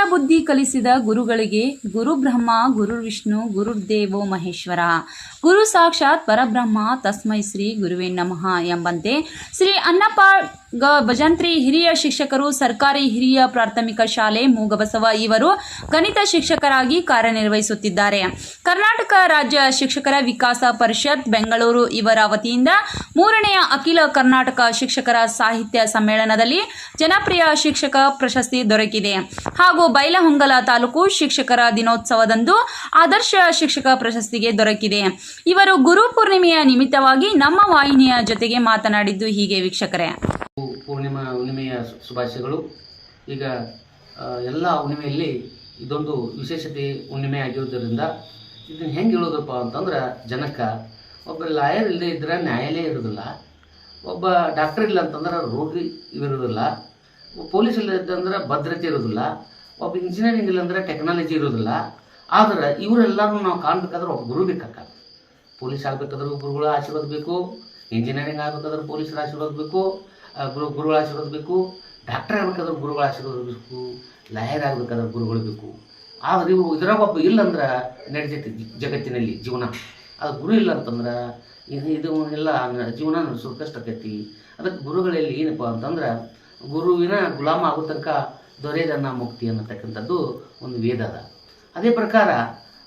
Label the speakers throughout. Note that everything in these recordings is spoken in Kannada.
Speaker 1: ವಿದ್ಯಾಬುದ್ಧಿ ಕಲಿಸಿದ ಗುರುಗಳಿಗೆ ಗುರು ಬ್ರಹ್ಮ, ಗುರು ವಿಷ್ಣು ಗುರುರ್ದೇವೋ ಮಹೇಶ್ವರ. ಗುರು ಸಾಕ್ಷಾತ್ ಪರಬ್ರಹ್ಮ, ತಸ್ಮೈ ಶ್ರೀ ಗುರುವೇ ನಮಃ ಎಂಬಂತೆ ಶ್ರೀ ಅನ್ನಪ್ಪ ಗ ಭಜಂತ್ರಿ ಹಿರಿಯ ಶಿಕ್ಷಕರು, ಸರ್ಕಾರಿ ಹಿರಿಯ ಪ್ರಾಥಮಿಕ ಶಾಲೆ ಮೂಗಬಸವ ಇವರು ಗಣಿತ ಶಿಕ್ಷಕರಾಗಿ ಕಾರ್ಯನಿರ್ವಹಿಸುತ್ತಿದ್ದಾರೆ. ಕರ್ನಾಟಕ ರಾಜ್ಯ ಶಿಕ್ಷಕರ ವಿಕಾಸ ಪರಿಷತ್ ಬೆಂಗಳೂರು ಇವರ ವತಿಯಿಂದ ಮೂರನೆಯ ಅಖಿಲ ಕರ್ನಾಟಕ ಶಿಕ್ಷಕರ ಸಾಹಿತ್ಯ ಸಮ್ಮೇಳನದಲ್ಲಿ ಜನಪ್ರಿಯ ಶಿಕ್ಷಕ ಪ್ರಶಸ್ತಿ ದೊರಕಿದೆ. ಹಾಗೂ ಬೈಲಹೊಂಗಲ ತಾಲೂಕು ಶಿಕ್ಷಕರ ದಿನೋತ್ಸವದಂದು ಆದರ್ಶ ಶಿಕ್ಷಕ ಪ್ರಶಸ್ತಿಗೆ ದೊರಕಿದೆ. ಇವರು ಗುರು ಪೂರ್ಣಿಮೆಯ ನಿಮಿತ್ತವಾಗಿ ನಮ್ಮ ವಾಹಿನಿಯ ಜೊತೆಗೆ ಮಾತನಾಡಿದ್ದು ಹೀಗೆ ವೀಕ್ಷಕರೇ.
Speaker 2: ಹುಣ್ಣಿಮೆಯ ಶುಭಾಶಯಗಳು. ಈಗ ಎಲ್ಲ ಹುಣ್ಣಿಮೆಯಲ್ಲಿ ಇದೊಂದು ವಿಶೇಷತೆ ಹುಣ್ಣಿಮೆ ಆಗಿರೋದ್ರಿಂದ ಇದನ್ನು ಹೆಂಗೆ ಹೇಳೋದಪ್ಪ ಅಂತಂದ್ರೆ ಜನಕ್ಕೆ ಒಬ್ಬ ಲಾಯರ್ ಇಲ್ಲದೆ ಇದ್ರೆ ನ್ಯಾಯಾಲಯ ಇರೋದಿಲ್ಲ, ಒಬ್ಬ ಡಾಕ್ಟರ್ ಇಲ್ಲ ಅಂತಂದ್ರೆ ರೋಗಿ ಇರೋದಿಲ್ಲ ಪೊಲೀಸ್ ಇಲ್ಲ ಅಂತಂದ್ರೆ ಭದ್ರತೆ ಇರೋದಿಲ್ಲ, ಒಬ್ಬ ಇಂಜಿನಿಯರಿಂಗ್ ಇಲ್ಲ ಅಂದ್ರೆ ಟೆಕ್ನಾಲಜಿ ಇರೋದಿಲ್ಲ. ಆದ್ರೆ ಇವರೆಲ್ಲರೂ ನಾವು ಕಾಣಬೇಕಾದ್ರೆ ಒಬ್ಬ ಗುರು ಬೇಕಾಗ್ತದೆ ಪೊಲೀಸ್ ಆಗಬೇಕಾದ್ರೆ ಗುರುಗಳ ಆಶೀರ್ವಾದ ಬೇಕು ಇಂಜಿನಿಯರಿಂಗ್ ಆಗಬೇಕಾದ್ರೆ ಪೊಲೀಸರ ಆಶೀರ್ವಾದ ಬೇಕು ಗುರು ಗುರುಗಳ ಆಶೀರ್ವಾದ ಬೇಕು ಡಾಕ್ಟರ್ ಆಗಬೇಕಾದ್ರೆ ಗುರುಗಳ ಆಶೀರ್ವಾದ ಬೇಕು ಲಾಯರ್ ಆಗಬೇಕಾದ್ರೆ ಗುರುಗಳು ಬೇಕು. ಆದ್ರೆ ಇವು ಇದ್ರಾಗ ಒಬ್ಬ ಇಲ್ಲಂದ್ರೆ ನಡೀತೈತಿ ಜಗತ್ತಿನಲ್ಲಿ ಜೀವನ. ಅದು ಗುರು ಇಲ್ಲ ಅಂತಂದ್ರೆ ಇದು ಇದು ಎಲ್ಲ ಜೀವನ ನಡೆಸೋದು ಕಷ್ಟ ಆಕೈತಿ. ಅದಕ್ಕೆ ಗುರುಗಳಲ್ಲಿ ಏನಪ್ಪ ಅಂತಂದ್ರೆ ಗುರುವಿನ ಗುಲಾಮ ಆಗೋ ತನಕ ದೊರೆಯದನ್ನ ಮುಕ್ತಿ ಅನ್ನತಕ್ಕಂಥದ್ದು ಒಂದು ವೇದ ಅದ. ಅದೇ ಪ್ರಕಾರ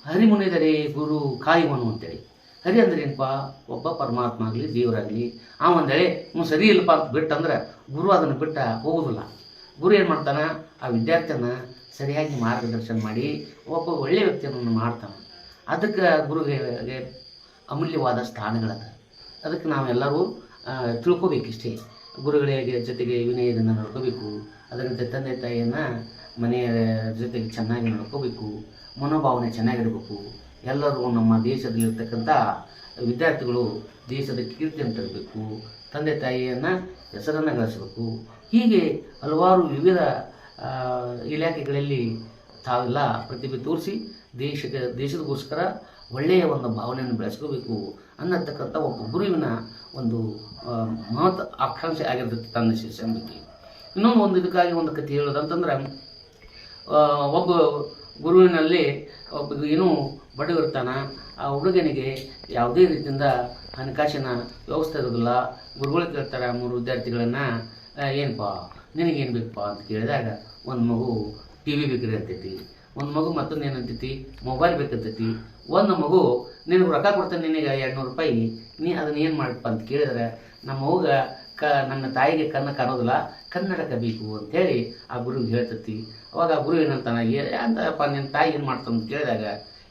Speaker 2: ಹರಿಮುನಿದರೆ ಗುರು ಕಾಯುವನು ಅಂತೇಳಿ. ಹರಿ ಅಂದ್ರೆ ಏನಪ್ಪ ಒಬ್ಬ ಪರಮಾತ್ಮ ಆಗಲಿ, ದೇವರಾಗಲಿ, ಆ ಒಂದೇಳೆ ಹ್ಞೂ ಸರಿ ಇಲ್ಲಪ್ಪ ಅಂತ ಬಿಟ್ಟಂದ್ರೆ ಗುರು ಅದನ್ನು ಬಿಟ್ಟ ಹೋಗೋದಿಲ್ಲ. ಗುರು ಏನು ಮಾಡ್ತಾನೆ? ಆ ವಿದ್ಯಾರ್ಥಿಯನ್ನ ಸರಿಯಾಗಿ ಮಾರ್ಗದರ್ಶನ ಮಾಡಿ ಒಬ್ಬ ಒಳ್ಳೆಯ ವ್ಯಕ್ತಿಯನ್ನು ಮಾಡ್ತಾನೆ. ಅದಕ್ಕೆ ಗುರುಗೆ ಅಮೂಲ್ಯವಾದ ಸ್ಥಾನಗಳದ. ಅದಕ್ಕೆ ನಾವೆಲ್ಲರೂ ತಿಳ್ಕೋಬೇಕು ಇಷ್ಟೇ ಗುರುಗಳಿಗೆ ಜೊತೆಗೆ ವಿನಯದಿಂದ ನಡ್ಕೋಬೇಕು. ಅದರಂತೆ ತಂದೆ ತಾಯಿಯನ್ನು ಮನೆಯ ಜೊತೆಗೆ ಚೆನ್ನಾಗಿ ನೋಡ್ಕೋಬೇಕು. ಮನೋಭಾವನೆ ಚೆನ್ನಾಗಿರಬೇಕು. ಎಲ್ಲರೂ ನಮ್ಮ ದೇಶದಲ್ಲಿರ್ತಕ್ಕಂಥ ವಿದ್ಯಾರ್ಥಿಗಳು ದೇಶದ ಕೀರ್ತಿಯನ್ನು ತರಬೇಕು ತಂದೆ ತಾಯಿಯನ್ನು ಹೆಸರನ್ನು ಗಳಿಸಬೇಕು. ಹೀಗೆ ಹಲವಾರು ವಿವಿಧ ಇಲಾಖೆಗಳಲ್ಲಿ ತಾವೆಲ್ಲ ಪ್ರತಿಭೆ ತೋರಿಸಿ ದೇಶಕ್ಕೆ, ದೇಶದಗೋಸ್ಕರ ಒಳ್ಳೆಯ ಒಂದು ಭಾವನೆಯನ್ನು ಬೆಳೆಸ್ಕೋಬೇಕು ಅನ್ನತಕ್ಕಂಥ ಒಬ್ಬ ಗುರುವಿನ ಒಂದು ಮಹತ್ ಆಕಾಂಕ್ಷೆ ಆಗಿರ್ತದೆ ತನ್ನ ಶಿಷ್ಯನ ಬಗ್ಗೆ ಇನ್ನೊಂದು ಒಂದು ಇದಕ್ಕಾಗಿ ಒಂದು ಕಥೆ ಹೇಳೋದಂತಂದ್ರೆ ಒಬ್ಬ ಗುರುವಿನಲ್ಲಿ ಒಬ್ಬ ಏನೂ ಬಡವಿರ್ತಾನ ಆ ಹುಡುಗನಿಗೆ ಯಾವುದೇ ರೀತಿಯಿಂದ ಹಣಕಾಸಿನ ವ್ಯವಸ್ಥೆ ಇರೋದಿಲ್ಲ ಗುರುಗಳು ಕೇಳ್ತಾರೆ ಮೂರು ವಿದ್ಯಾರ್ಥಿಗಳನ್ನು ಏನಪ್ಪ ನಿನಗೇನು ಬೇಕಪ್ಪ? ಅಂತ ಕೇಳಿದಾಗ, ಒಂದು ಮಗು ಟಿ ವಿ ಬೇಕ್ರಿ ಅಂತೈತಿ, ಒಂದು ಮಗು ಮತ್ತೊಂದು ಏನಂತೈತಿ ಮೊಬೈಲ್ ಬೇಕಂತೈತಿ, ಒಂದು ಮಗು ನಿನಗೆ ರೊಕ್ಕ ಕೊಡ್ತಾನೆ ನಿನಗೆ ಎರಡು ನೂರು ರೂಪಾಯಿ, ನೀ ಅದನ್ನ ಏನು ಮಾಡಪ್ಪ? ಅಂತ ಕೇಳಿದ್ರೆ, ನಮ್ಮ ಮಗ ಕ ನನ್ನ ತಾಯಿಗೆ ಕನ್ನ ಕಾಣೋದಿಲ್ಲ ಕನ್ನಡಕ ಬೇಕು ಅಂತೇಳಿ ಆ ಗುರುಗೆ ಹೇಳ್ತತಿ. ಅವಾಗ ಆ ಗುರು ಏನಂತಾನ, ಏ ಅಂತಪ್ಪ ನಿನ್ನ ತಾಯಿ ಏನು ಮಾಡ್ತಾನೆ? ಅಂತ ಕೇಳಿದಾಗ,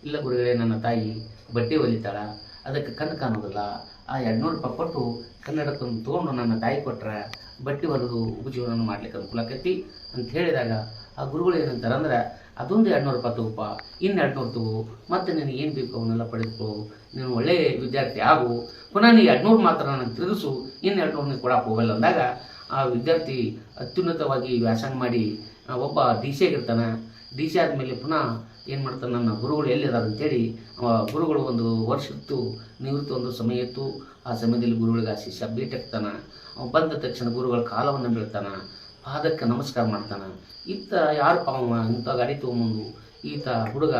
Speaker 2: ಇಲ್ಲ ಗುರುಗಳೇ, ನನ್ನ ತಾಯಿ ಬಟ್ಟೆ ಹೊಲಿತಾಳ ಅದಕ್ಕೆ ಕಣ್ಣು ಕಾಣೋದಿಲ್ಲ. ಆ ಎರಡುನೂರು ರೂಪಾಯಿ ಕೊಟ್ಟು ಕನ್ನಡಕವನ್ನು ತೊಗೊಂಡು ನನ್ನ ತಾಯಿ ಕೊಟ್ರೆ, ಬಟ್ಟೆ ಹೊಲಿದು ಉಪಜೀವನ ಮಾಡ್ಲಿಕ್ಕೆ ಅನುಕೂಲ ಆಕೈತಿ. ಅಂತ ಹೇಳಿದಾಗ, ಆ ಗುರುಗಳು ಏನಂತಾರೆ ಅಂದ್ರೆ ಅದೊಂದು ಎರಡುನೂರು ರೂಪಾಯಿ ತಗೋಪ್ಪ ಇನ್ನು ಎರಡುನೂರು ತಗೋ, ಮತ್ತು ನಿನಗೆ ಏನು ಬೇಕು ಅವನ್ನೆಲ್ಲ ಪಡೆದುಕೋ, ನೀನು ಒಳ್ಳೆ ವಿದ್ಯಾರ್ಥಿ ಆಗು, ಪುನಃ ನೀ ಎರಡುನೂರು ಮಾತ್ರ ನನಗೆ ತಿರುಗಿಸು ಇನ್ನು ಎರಡುನೂರು ನೀನು ಕೊಡಕ್ಕೆ ಹೋಗಲ್ಲ ಅಂದಾಗ ಆ ವಿದ್ಯಾರ್ಥಿ ಅತ್ಯುನ್ನತವಾಗಿ ವ್ಯಾಸಂಗ ಮಾಡಿ ಒಬ್ಬ ಡಿ ಸಿ ಆಗಿರ್ತಾನೆ ಡಿ ಸಿ ಆದಮೇಲೆ ಪುನಃ ಏನು ಮಾಡ್ತಾನೆ, ನನ್ನ ಗುರುಗಳು ಎಲ್ಲಿದ್ದಾರೆ ಅಂತೇಳಿ ಗುರುಗಳು ಒಂದು ವರ್ಷ ಇತ್ತು, ನಿವೃತ್ತಿ ಒಂದು ಸಮಯ ಇತ್ತು. ಆ ಸಮಯದಲ್ಲಿ ಗುರುಗಳಿಗೆ ಆ ಶಿಷ್ಯ ಭೇಟಿಯಾಗ್ತಾನೆ ಅವ ಬಂದ ತಕ್ಷಣ ಗುರುಗಳ ಕಾಲವನ್ನು ಬೀಳ್ತಾನ. ಪಾದಕ್ಕೆ ನಮಸ್ಕಾರ ಮಾಡ್ತಾನೆ. ಇತ್ತ ಯಾರು? ಅವ ಇಂಥ ಗಾಡಿ ತೊಗೊಂಬಂದು, ಈತ ಹುಡುಗ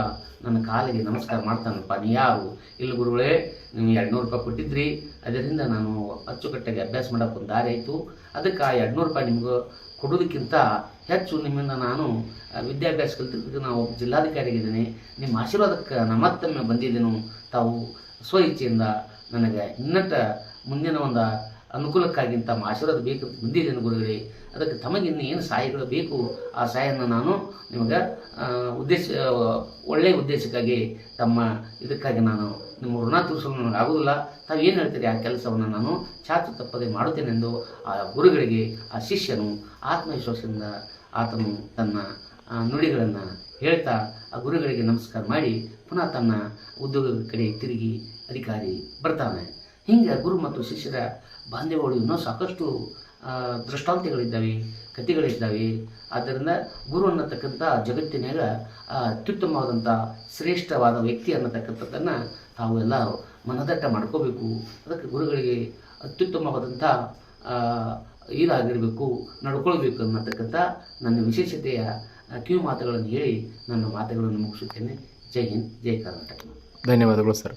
Speaker 2: ನನ್ನ ಕಾಲಿಗೆ ನಮಸ್ಕಾರ ಮಾಡ್ತಾನಪ್ಪ. ನೀ ಯಾರು? ಇಲ್ಲಿ ಗುರುಗಳೇ ನೀವು ಎರಡುನೂರು ರೂಪಾಯಿ ಕೊಟ್ಟಿದ್ರಿ. ಅದರಿಂದ ನಾನು ಅಚ್ಚುಕಟ್ಟಾಗಿ ಅಭ್ಯಾಸ ಮಾಡೋಕ್ಕೆ ಒಂದು ದಾರಿ ಆಯಿತು. ಅದಕ್ಕೆ ಆ ಎರಡುನೂರು ರೂಪಾಯಿ ನಿಮ್ಗೆ ಕೊಡೋದಕ್ಕಿಂತ ಹೆಚ್ಚು ನಿಮ್ಮಿಂದ ನಾನು ವಿದ್ಯಾಭ್ಯಾಸ ಕಲಿತಿದ್ದಕ್ಕೆ ನಾವು ಜಿಲ್ಲಾಧಿಕಾರಿಗಿದ್ದೀನಿ ನಿಮ್ಮ ಆಶೀರ್ವಾದಕ್ಕೆ ನಾನು ಮತ್ತೊಮ್ಮೆ ಬಂದಿದ್ದೇನು ತಾವು ಸ್ವ ಇಚ್ಛೆಯಿಂದ ನನಗೆ ಇನ್ನಟ ಮುಂದಿನ ಒಂದು ಅನುಕೂಲಕ್ಕಾಗಿ ತಮ್ಮ ಆಶೀರ್ವಾದ ಬೇಕು ಬಂದಿದ್ದೇನೆ ಗುರುಗಳೇ. ಅದಕ್ಕೆ ತಮಗೆ ಇನ್ನು ಏನು ಸಹಾಯಗಳು ಬೇಕು, ಆ ಸಹಾಯನ ನಾನು ನಿಮಗೆ ಉದ್ದೇಶ ಒಳ್ಳೆಯ ಉದ್ದೇಶಕ್ಕಾಗಿ ತಮ್ಮ ಇದಕ್ಕಾಗಿ ನಾನು ನಿಮ್ಮ ಋಣ ತೀರಿಸಲು ನನಗೆ ಆಗೋದಿಲ್ಲ ಏನು ಹೇಳ್ತೀರಿ ಆ ಕೆಲಸವನ್ನು ನಾನು ಚಾಚು ತಪ್ಪದೆ ಮಾಡುತ್ತೇನೆಂದು ಆ ಗುರುಗಳಿಗೆ, ಆ ಶಿಷ್ಯನು ಆತ್ಮವಿಶ್ವಾಸದಿಂದ ಆತನು ತನ್ನ ನುಡಿಗಳನ್ನು ಹೇಳ್ತಾ ಆ ಗುರುಗಳಿಗೆ ನಮಸ್ಕಾರ ಮಾಡಿ, ಪುನಃ ತನ್ನ ಉದ್ಯೋಗದ ಕಡೆ ತಿರುಗಿ ಅಧಿಕಾರಿ ಬರ್ತಾನೆ. ಹಿಂಗೆ ಗುರು ಮತ್ತು ಶಿಷ್ಯರ ಬಾಂಧವ್ಯಗಳು ಇನ್ನೂ ಸಾಕಷ್ಟು ದೃಷ್ಟಾಂತಗಳಿದ್ದಾವೆ ಕಥೆಗಳಿದ್ದಾವೆ. ಆದ್ದರಿಂದ ಗುರು ಅನ್ನತಕ್ಕಂಥ ಜಗತ್ತಿನಾಗ ಅತ್ಯುತ್ತಮವಾದಂಥ ಶ್ರೇಷ್ಠವಾದ ವ್ಯಕ್ತಿ ಅನ್ನತಕ್ಕಂಥದ್ದನ್ನು ತಾವು ಎಲ್ಲ ಮನದಟ್ಟ ಮಾಡ್ಕೋಬೇಕು. ಅದಕ್ಕೆ ಗುರುಗಳಿಗೆ ಅತ್ಯುತ್ತಮವಾದಂಥ ಇದಾಗಿರಬೇಕು ನಡ್ಕೊಳ್ಬೇಕು ಅನ್ನತಕ್ಕಂಥ ನನ್ನ ವಿಶೇಷತೆಯ ಕಿವಿ ಮಾತುಗಳನ್ನು ಹೇಳಿ ನನ್ನ ಮಾತುಗಳನ್ನು ಮುಗಿಸುತ್ತೇನೆ. ಜೈ ಹಿಂದ್ ಜೈ ಕರ್ನಾಟಕ.
Speaker 3: ಧನ್ಯವಾದಗಳು ಸರ್.